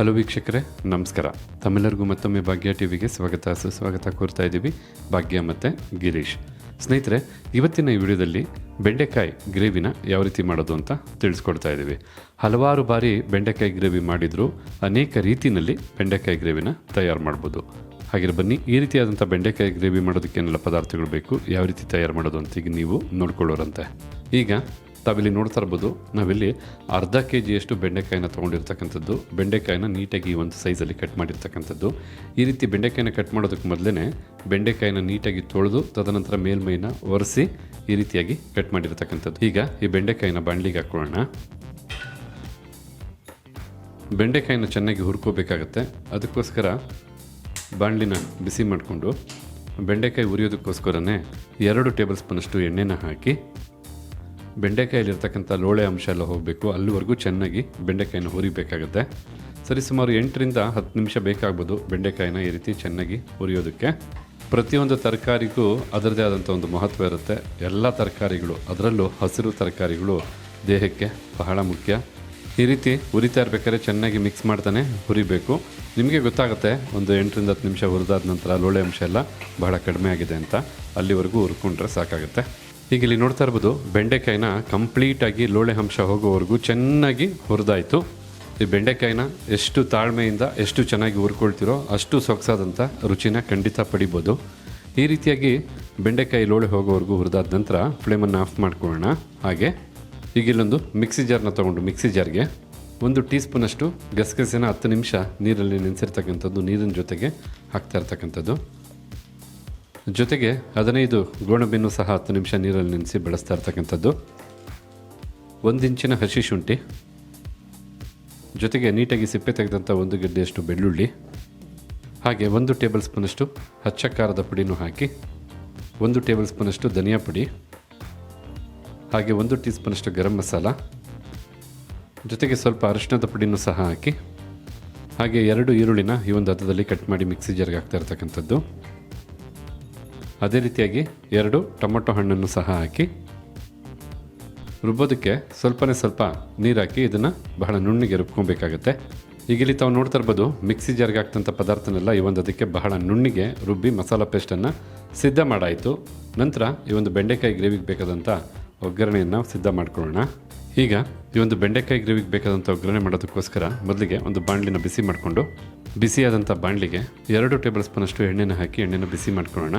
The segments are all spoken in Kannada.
ಹಲೋ ವೀಕ್ಷಕರೇ, ನಮಸ್ಕಾರ. ತಮ್ಮೆಲ್ಲರಿಗೂ ಮತ್ತೊಮ್ಮೆ ಭಾಗ್ಯ ಟಿವಿಗೆ ಸ್ವಾಗತ. ಸುಸ್ವಾಗತ ಕೋರ್ತಾ ಇದ್ದೀವಿ ಭಾಗ್ಯ ಮತ್ತು ಗಿರೀಶ್. ಸ್ನೇಹಿತರೆ, ಇವತ್ತಿನ ಈ ವಿಡಿಯೋದಲ್ಲಿ ಬೆಂಡೆಕಾಯಿ ಗ್ರೇವಿನ ಯಾವ ರೀತಿ ಮಾಡೋದು ಅಂತ ತಿಳಿಸ್ಕೊಡ್ತಾ ಇದ್ದೀವಿ. ಹಲವಾರು ಬಾರಿ ಬೆಂಡೆಕಾಯಿ ಗ್ರೇವಿ ಮಾಡಿದರೂ ಅನೇಕ ರೀತಿಯಲ್ಲಿ ಬೆಂಡೆಕಾಯಿ ಗ್ರೇವಿನ ತಯಾರು ಮಾಡ್ಬೋದು. ಹಾಗೆ ಬನ್ನಿ, ಈ ರೀತಿಯಾದಂಥ ಬೆಂಡೆಕಾಯಿ ಗ್ರೇವಿ ಮಾಡೋದಕ್ಕೆ ಏನೆಲ್ಲ ಪದಾರ್ಥಗಳು ಬೇಕು, ಯಾವ ರೀತಿ ತಯಾರು ಮಾಡೋದು ಅಂತ ಈಗ ನೀವು ನೋಡ್ಕೊಳ್ಳೋರಂತೆ. ಈಗ ತಾವಿಲ್ಲಿ ನೋಡ್ತಾ ಇರ್ಬೋದು, ನಾವಿಲ್ಲಿ ಅರ್ಧ ಕೆ ಜಿಯಷ್ಟು ಬೆಂಡೆಕಾಯಿನ ತೊಗೊಂಡಿರ್ತಕ್ಕಂಥದ್ದು. ಬೆಂಡೆಕಾಯಿನ ನೀಟಾಗಿ ಒಂದು ಸೈಜಲ್ಲಿ ಕಟ್ ಮಾಡಿರ್ತಕ್ಕಂಥದ್ದು. ಈ ರೀತಿ ಬೆಂಡೆಕಾಯಿನ ಕಟ್ ಮಾಡೋದಕ್ಕೆ ಮೊದಲೇ ಬೆಂಡೆಕಾಯಿನ ನೀಟಾಗಿ ತೊಳೆದು, ತದನಂತರ ಮೇಲ್ಮೈನ ಒರೆಸಿ ಈ ರೀತಿಯಾಗಿ ಕಟ್ ಮಾಡಿರ್ತಕ್ಕಂಥದ್ದು. ಈಗ ಈ ಬೆಂಡೆಕಾಯಿನ ಬಾಣಲಿಗೆ ಹಾಕೊಳ್ಳೋಣ. ಬೆಂಡೆಕಾಯಿನ ಚೆನ್ನಾಗಿ ಹುರ್ಕೋಬೇಕಾಗತ್ತೆ. ಅದಕ್ಕೋಸ್ಕರ ಬಾಣಲಿನ ಬಿಸಿ ಮಾಡಿಕೊಂಡು ಬೆಂಡೆಕಾಯಿ ಉರಿಯೋದಕ್ಕೋಸ್ಕರನೇ ಎರಡು ಟೇಬಲ್ ಸ್ಪೂನಷ್ಟು ಎಣ್ಣೆನ ಹಾಕಿ ಬೆಂಡೆಕಾಯಲ್ಲಿರ್ತಕ್ಕಂಥ ಲೋಳೆ ಅಂಶ ಎಲ್ಲ ಹೋಗಬೇಕು, ಅಲ್ಲಿವರೆಗೂ ಚೆನ್ನಾಗಿ ಬೆಂಡೆಕಾಯಿನ ಹುರಿಬೇಕಾಗುತ್ತೆ. ಸರಿ, ಸುಮಾರು ಎಂಟರಿಂದ ಹತ್ತು ನಿಮಿಷ ಬೇಕಾಗ್ಬೋದು ಬೆಂಡೆಕಾಯಿನ ಈ ರೀತಿ ಚೆನ್ನಾಗಿ ಹುರಿಯೋದಕ್ಕೆ. ಪ್ರತಿಯೊಂದು ತರಕಾರಿಗೂ ಅದರದೇ ಆದಂಥ ಒಂದು ಮಹತ್ವ ಇರುತ್ತೆ. ಎಲ್ಲ ತರಕಾರಿಗಳು, ಅದರಲ್ಲೂ ಹಸಿರು ತರಕಾರಿಗಳು ದೇಹಕ್ಕೆ ಬಹಳ ಮುಖ್ಯ. ಈ ರೀತಿ ಹುರಿತಾ ಇರ್ಬೇಕಾದ್ರೆ ಚೆನ್ನಾಗಿ ಮಿಕ್ಸ್ ಮಾಡ್ತಾನೆ ಹುರಿಬೇಕು. ನಿಮಗೆ ಗೊತ್ತಾಗುತ್ತೆ, ಒಂದು ಎಂಟರಿಂದ ಹತ್ತು ನಿಮಿಷ ಹುರಿದಾದ ನಂತರ ಲೋಳೆ ಅಂಶ ಎಲ್ಲ ಬಹಳ ಕಡಿಮೆ ಆಗಿದೆ ಅಂತ. ಅಲ್ಲಿವರೆಗೂ ಹುರ್ಕೊಂಡ್ರೆ ಸಾಕಾಗುತ್ತೆ. ಈಗ ಇಲ್ಲಿ ನೋಡ್ತಾ ಇರ್ಬೋದು, ಬೆಂಡೆಕಾಯಿನ ಕಂಪ್ಲೀಟಾಗಿ ಲೋಳೆ ಅಂಶ ಹೋಗೋವರೆಗೂ ಚೆನ್ನಾಗಿ ಹುರಿದಾಯಿತು. ಈ ಬೆಂಡೆಕಾಯಿನ ಎಷ್ಟು ತಾಳ್ಮೆಯಿಂದ ಎಷ್ಟು ಚೆನ್ನಾಗಿ ಹುರ್ಕೊಳ್ತಿರೋ ಅಷ್ಟು ಸೊಗಸಾದಂಥ ರುಚಿನ ಖಂಡಿತ ಪಡಿಬೋದು. ಈ ರೀತಿಯಾಗಿ ಬೆಂಡೆಕಾಯಿ ಲೋಳೆ ಹೋಗೋವರೆಗೂ ಹುರಿದಾದ ನಂತರ ಫ್ಲೇಮನ್ನು ಆಫ್ ಮಾಡ್ಕೊಳ್ಳೋಣ. ಹಾಗೆ ಈಗ ಇಲ್ಲೊಂದು ಮಿಕ್ಸಿ ಜಾರ್ನ ತೊಗೊಂಡು ಮಿಕ್ಸಿ ಜಾರ್ಗೆ ಒಂದು ಟೀ ಸ್ಪೂನಷ್ಟು ಗಸಗಸೆನ ಹತ್ತು ನಿಮಿಷ ನೀರಲ್ಲಿ ನೆನೆಸಿರ್ತಕ್ಕಂಥದ್ದು, ನೀರಿನ ಜೊತೆಗೆ ಹಾಕ್ತಾ ಇರ್ತಕ್ಕಂಥದ್ದು. ಜೊತೆಗೆ ಹದಿನೈದು ಗೋಣಬೆನ್ನು ಸಹ ಹತ್ತು ನಿಮಿಷ ನೀರಲ್ಲಿ ನೆನೆಸಿ ಬೆಳೆಸ್ತಾ ಇರ್ತಕ್ಕಂಥದ್ದು. ಒಂದು ಇಂಚಿನ ಹಸಿ ಶುಂಠಿ. ಜೊತೆಗೆ ನೀಟಾಗಿ ಸಿಪ್ಪೆ ತೆಗೆದಂಥ ಒಂದು ಗೆಡ್ಡೆಯಷ್ಟು ಬೆಳ್ಳುಳ್ಳಿ. ಹಾಗೆ ಒಂದು ಟೇಬಲ್ ಸ್ಪೂನಷ್ಟು ಹಚ್ಚ ಖಾರದ ಪುಡಿನೂ ಹಾಕಿ, ಒಂದು ಟೇಬಲ್ ಸ್ಪೂನಷ್ಟು ಧನಿಯಾ ಪುಡಿ. ಹಾಗೆ ಒಂದು ಟೀ ಸ್ಪೂನಷ್ಟು ಗರಂ ಮಸಾಲ. ಜೊತೆಗೆ ಸ್ವಲ್ಪ ಅರಿಶಿನದ ಪುಡಿನೂ ಸಹ ಹಾಕಿ, ಹಾಗೆ ಎರಡು ಈರುಳ್ಳಿನ ಈ ಒಂದು ಹದದಲ್ಲಿ ಕಟ್ ಮಾಡಿ ಮಿಕ್ಸಿ ಜಾರ್ಗೆ ಹಾಕ್ತಾ ಇರ್ತಕ್ಕಂಥದ್ದು. ಅದೇ ರೀತಿಯಾಗಿ ಎರಡು ಟೊಮೊಟೊ ಹಣ್ಣನ್ನು ಸಹ ಹಾಕಿ ರುಬ್ಬೋದಕ್ಕೆ ಸ್ವಲ್ಪನೇ ಸ್ವಲ್ಪ ನೀರು ಹಾಕಿ ಇದನ್ನು ಬಹಳ ನುಣ್ಣಿಗೆ ರುಬ್ಕೊಬೇಕಾಗತ್ತೆ. ಈಗ ಇಲ್ಲಿ ತಾವು ನೋಡ್ತಾ ಇರ್ಬೋದು, ಮಿಕ್ಸಿ ಜಾರ್ಗೆ ಹಾಕ್ತಂಥ ಪದಾರ್ಥನೆಲ್ಲ ಈ ಒಂದು ಅದಕ್ಕೆ ಬಹಳ ನುಣ್ಣಿಗೆ ರುಬ್ಬಿ ಮಸಾಲ ಪೇಸ್ಟನ್ನು ಸಿದ್ಧ ಮಾಡಾಯಿತು. ನಂತರ ಈ ಒಂದು ಬೆಂಡೆಕಾಯಿ ಗ್ರೇವಿಗೆ ಬೇಕಾದಂಥ ಒಗ್ಗರಣೆಯನ್ನು ಸಿದ್ಧ ಮಾಡ್ಕೊಳ್ಳೋಣ. ಈಗ ಈ ಒಂದು ಬೆಂಡೆಕಾಯಿ ಗ್ರೇವಿಗೆ ಬೇಕಾದಂಥ ಒಗ್ಗರಣೆ ಮಾಡೋದಕ್ಕೋಸ್ಕರ ಮೊದಲಿಗೆ ಒಂದು ಬಾಣಲಿನ ಬಿಸಿ ಮಾಡಿಕೊಂಡು ಬಿಸಿಯಾದಂಥ ಬಾಣಲಿಗೆ ಎರಡು ಟೇಬಲ್ ಸ್ಪೂನಷ್ಟು ಎಣ್ಣೆನ ಹಾಕಿ ಎಣ್ಣೆನ ಬಿಸಿ ಮಾಡ್ಕೊಳ್ಳೋಣ.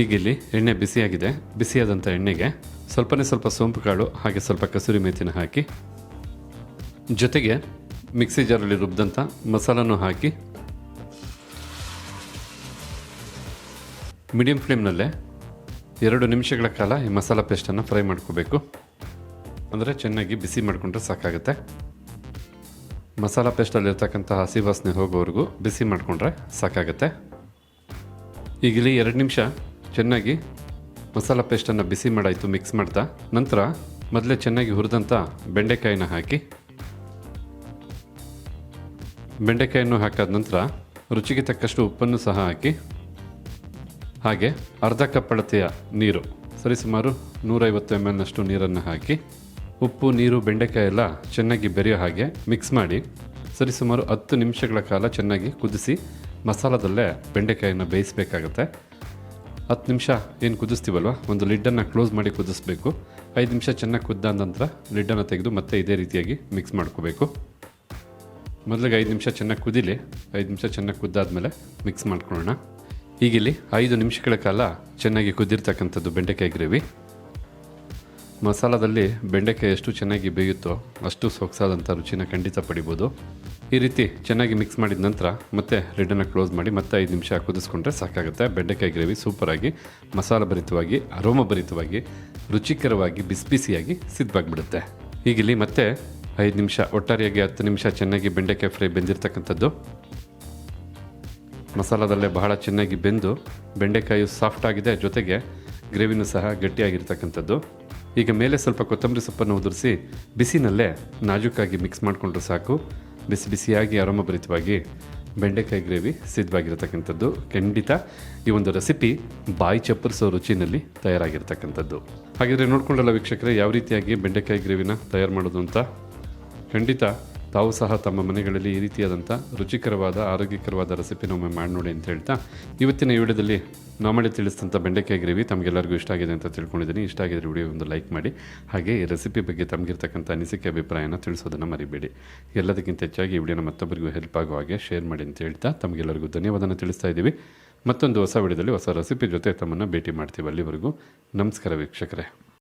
ಹೀಗಿಲ್ಲಿ ಎಣ್ಣೆ ಬಿಸಿಯಾಗಿದೆ. ಬಿಸಿಯಾದಂಥ ಎಣ್ಣೆಗೆ ಸ್ವಲ್ಪನೇ ಸ್ವಲ್ಪ ಸೋಂಪು ಕಾಳು ಹಾಗೆ ಸ್ವಲ್ಪ ಕಸೂರಿ ಮೇಥಿನ ಹಾಕಿ, ಜೊತೆಗೆ ಮಿಕ್ಸಿ ಜಾರಲ್ಲಿ ರುಬ್ಬಿದಂಥ ಮಸಾಲನೂ ಹಾಕಿ, ಮೀಡಿಯಂ ಫ್ಲೇಮ್ನಲ್ಲೇ ಎರಡು ನಿಮಿಷಗಳ ಕಾಲ ಈ ಮಸಾಲ ಪೇಸ್ಟನ್ನು ಫ್ರೈ ಮಾಡ್ಕೋಬೇಕು. ಅಂದರೆ ಚೆನ್ನಾಗಿ ಬಿಸಿ ಮಾಡಿಕೊಂಡ್ರೆ ಸಾಕಾಗುತ್ತೆ. ಮಸಾಲ ಪೇಸ್ಟಲ್ಲಿರ್ತಕ್ಕಂಥ ಹಸಿ ವಾಸನೆ ಹೋಗೋವರೆಗೂ ಬಿಸಿ ಮಾಡಿಕೊಂಡ್ರೆ ಸಾಕಾಗುತ್ತೆ. ಈಗಲೇ ಎರಡು ನಿಮಿಷ ಚೆನ್ನಾಗಿ ಮಸಾಲ ಪೇಸ್ಟನ್ನು ಬಿಸಿ ಮಾಡಾಯಿತು ಮಿಕ್ಸ್ ಮಾಡ್ತಾ. ನಂತರ ಮೊದಲೇ ಚೆನ್ನಾಗಿ ಹುರಿದಂಥ ಬೆಂಡೆಕಾಯಿನ ಹಾಕಿ. ಬೆಂಡೆಕಾಯನ್ನು ಹಾಕಾದ ನಂತರ ರುಚಿಗೆ ತಕ್ಕಷ್ಟು ಉಪ್ಪನ್ನು ಸಹ ಹಾಕಿ. ಹಾಗೆ ಅರ್ಧ ಕಪ್ ಅಳತೆಯ ನೀರು, ಸರಿಸುಮಾರು ನೂರೈವತ್ತು ಎಂ ಎಲ್ನಷ್ಟು ನೀರನ್ನು ಹಾಕಿ. ಉಪ್ಪು, ನೀರು, ಬೆಂಡೆಕಾಯಿ ಎಲ್ಲ ಚೆನ್ನಾಗಿ ಬೆರೆಯೋ ಹಾಗೆ ಮಿಕ್ಸ್ ಮಾಡಿ, ಸರಿಸುಮಾರು ಹತ್ತು ನಿಮಿಷಗಳ ಕಾಲ ಚೆನ್ನಾಗಿ ಕುದಿಸಿ ಮಸಾಲದಲ್ಲೇ ಬೆಂಡೆಕಾಯನ್ನು ಬೇಯಿಸಬೇಕಾಗತ್ತೆ. ಹತ್ತು ನಿಮಿಷ ಏನು ಕುದಿಸ್ತೀವಲ್ವ? ಒಂದು ಲಿಡ್ಡನ್ನು ಕ್ಲೋಸ್ ಮಾಡಿ ಕುದಿಸ್ಬೇಕು. ಐದು ನಿಮಿಷ ಚೆನ್ನಾಗಿ ಕುದ್ದ ನಂತರ ಲಿಡ್ಡನ್ನು ತೆಗೆದು ಮತ್ತೆ ಇದೇ ರೀತಿಯಾಗಿ ಮಿಕ್ಸ್ ಮಾಡ್ಕೋಬೇಕು. ಮೊದಲಿಗೆ ಐದು ನಿಮಿಷ ಚೆನ್ನಾಗಿ ಕುದಿಲಿ. ಐದು ನಿಮಿಷ ಚೆನ್ನಾಗಿ ಕುದ್ದಾದಮೇಲೆ ಮಿಕ್ಸ್ ಮಾಡ್ಕೊಳ್ಳೋಣ. ಈಗಿಲ್ಲಿ ಐದು ನಿಮಿಷಗಳ ಕಾಲ ಚೆನ್ನಾಗಿ ಕುದ್ದಿರ್ತಕ್ಕಂಥದ್ದು ಬೆಂಡೆಕಾಯಿ ಗ್ರೇವಿ. ಮಸಾಲದಲ್ಲಿ ಬೆಂಡೆಕಾಯಿ ಎಷ್ಟು ಚೆನ್ನಾಗಿ ಬೇಯುತ್ತೋ ಅಷ್ಟು ಸೊಗಸಾದಂಥ ರುಚಿನ ಖಂಡಿತ ಪಡಿಬೋದು. ಈ ರೀತಿ ಚೆನ್ನಾಗಿ ಮಿಕ್ಸ್ ಮಾಡಿದ ನಂತರ ಮತ್ತೆ ರೆಡ್ಡನ್ನು ಕ್ಲೋಸ್ ಮಾಡಿ ಮತ್ತೆ ಐದು ನಿಮಿಷ ಕುದಿಸ್ಕೊಂಡ್ರೆ ಸಾಕಾಗುತ್ತೆ. ಬೆಂಡೆಕಾಯಿ ಗ್ರೇವಿ ಸೂಪರಾಗಿ ಮಸಾಲ ಭರಿತವಾಗಿ ಅರೋಮ ಭರಿತವಾಗಿ, ರುಚಿಕರವಾಗಿ ಬಿಸಿ ಬಿಸಿಯಾಗಿ ಸಿದ್ಧವಾಗಿಬಿಡುತ್ತೆ ಈಗಿಲ್ಲಿ ಮತ್ತೆ ಐದು ನಿಮಿಷ, ಒಟ್ಟಾರೆಯಾಗಿ ಹತ್ತು ನಿಮಿಷ ಚೆನ್ನಾಗಿ ಬೆಂಡೆಕಾಯಿ ಫ್ರೈ ಬೆಂದಿರ್ತಕ್ಕಂಥದ್ದು. ಮಸಾಲದಲ್ಲೇ ಬಹಳ ಚೆನ್ನಾಗಿ ಬೆಂದು ಬೆಂಡೆಕಾಯಿ ಸಾಫ್ಟ್ ಆಗಿದೆ. ಜೊತೆಗೆ ಗ್ರೇವಿನೂ ಸಹ ಗಟ್ಟಿಯಾಗಿರ್ತಕ್ಕಂಥದ್ದು. ಈಗ ಮೇಲೆ ಸ್ವಲ್ಪ ಕೊತ್ತಂಬರಿ ಸೊಪ್ಪನ್ನು ಉದುರಿಸಿ ಬಿಸಿನಲ್ಲೇ ನಾಜೂಕಾಗಿ ಮಿಕ್ಸ್ ಮಾಡಿಕೊಂಡ್ರೆ ಸಾಕು. ಬಿಸಿ ಬಿಸಿಯಾಗಿ ಆರಾಮಭರಿತವಾಗಿ ಬೆಂಡೆಕಾಯಿ ಗ್ರೇವಿ ಸಿದ್ಧವಾಗಿರತಕ್ಕಂಥದ್ದು. ಖಂಡಿತ ಈ ಒಂದು ರೆಸಿಪಿ ಬಾಯಿ ಚಪ್ಪರಿಸೋ ರುಚಿನಲ್ಲಿ ತಯಾರಾಗಿರ್ತಕ್ಕಂಥದ್ದು. ಹಾಗಿದ್ರೆ ನೋಡ್ಕೊಂಡಲ್ಲ ವೀಕ್ಷಕರೇ, ಯಾವ ರೀತಿಯಾಗಿ ಬೆಂಡೆಕಾಯಿ ಗ್ರೇವಿನ ತಯಾರು ಮಾಡೋದು ಅಂತ? ಖಂಡಿತ ತಾವು ಸಹ ತಮ್ಮ ಮನೆಗಳಲ್ಲಿ ಈ ರೀತಿಯಾದಂಥ ರುಚಿಕರವಾದ, ಆರೋಗ್ಯಕರವಾದ ರೆಸಿಪಿನ ಒಮ್ಮೆ ಮಾಡಿ ನೋಡಿ ಅಂತ ಹೇಳ್ತಾ ಇವತ್ತಿನ ಈ ವಿಡಿಯೋದಲ್ಲಿ ನಾಮಳಿ ತಿಳಿಸಿದಂಥ ಬೆಂಡೆಕಾಯಿ ಗ್ರೇವಿ ತಮಗೆಲ್ಲರಿಗೂ ಇಷ್ಟ ಆಗಿದೆ ಅಂತ ತಿಳ್ಕೊಂಡಿದ್ದೀನಿ. ಇಷ್ಟ ಆಗಿದ್ರೆ ವಿಡಿಯೋ ಒಂದು ಲೈಕ್ ಮಾಡಿ. ಹಾಗೆ ಈ ರೆಸಿಪಿ ಬಗ್ಗೆ ತಮಗಿರ್ತಕ್ಕಂಥ ಅನಿಸಿಕೆ, ಅಭಿಪ್ರಾಯನ ತಿಳಿಸೋದನ್ನು ಮರಿಬೇಡಿ. ಎಲ್ಲದಕ್ಕಿಂತ ಹೆಚ್ಚಾಗಿ ಈ ವಿಡಿಯೋನ ಮತ್ತೊಬ್ಬರಿಗೂ ಹೆಲ್ಪ್ ಆಗುವ ಹಾಗೆ ಶೇರ್ ಮಾಡಿ ಅಂತ ಹೇಳ್ತಾ ತಮಗೆಲ್ಲರಿಗೂ ಧನ್ಯವಾದನ ತಿಳಿಸ್ತಾ ಇದ್ದೀವಿ. ಮತ್ತೊಂದು ಹೊಸ ವಿಡಿಯೋದಲ್ಲಿ ಹೊಸ ರೆಸಿಪಿ ಜೊತೆ ತಮ್ಮನ್ನು ಭೇಟಿ ಮಾಡ್ತೀವಿ ಅಲ್ಲಿವರೆಗೂ. ನಮಸ್ಕಾರ ವೀಕ್ಷಕರೇ.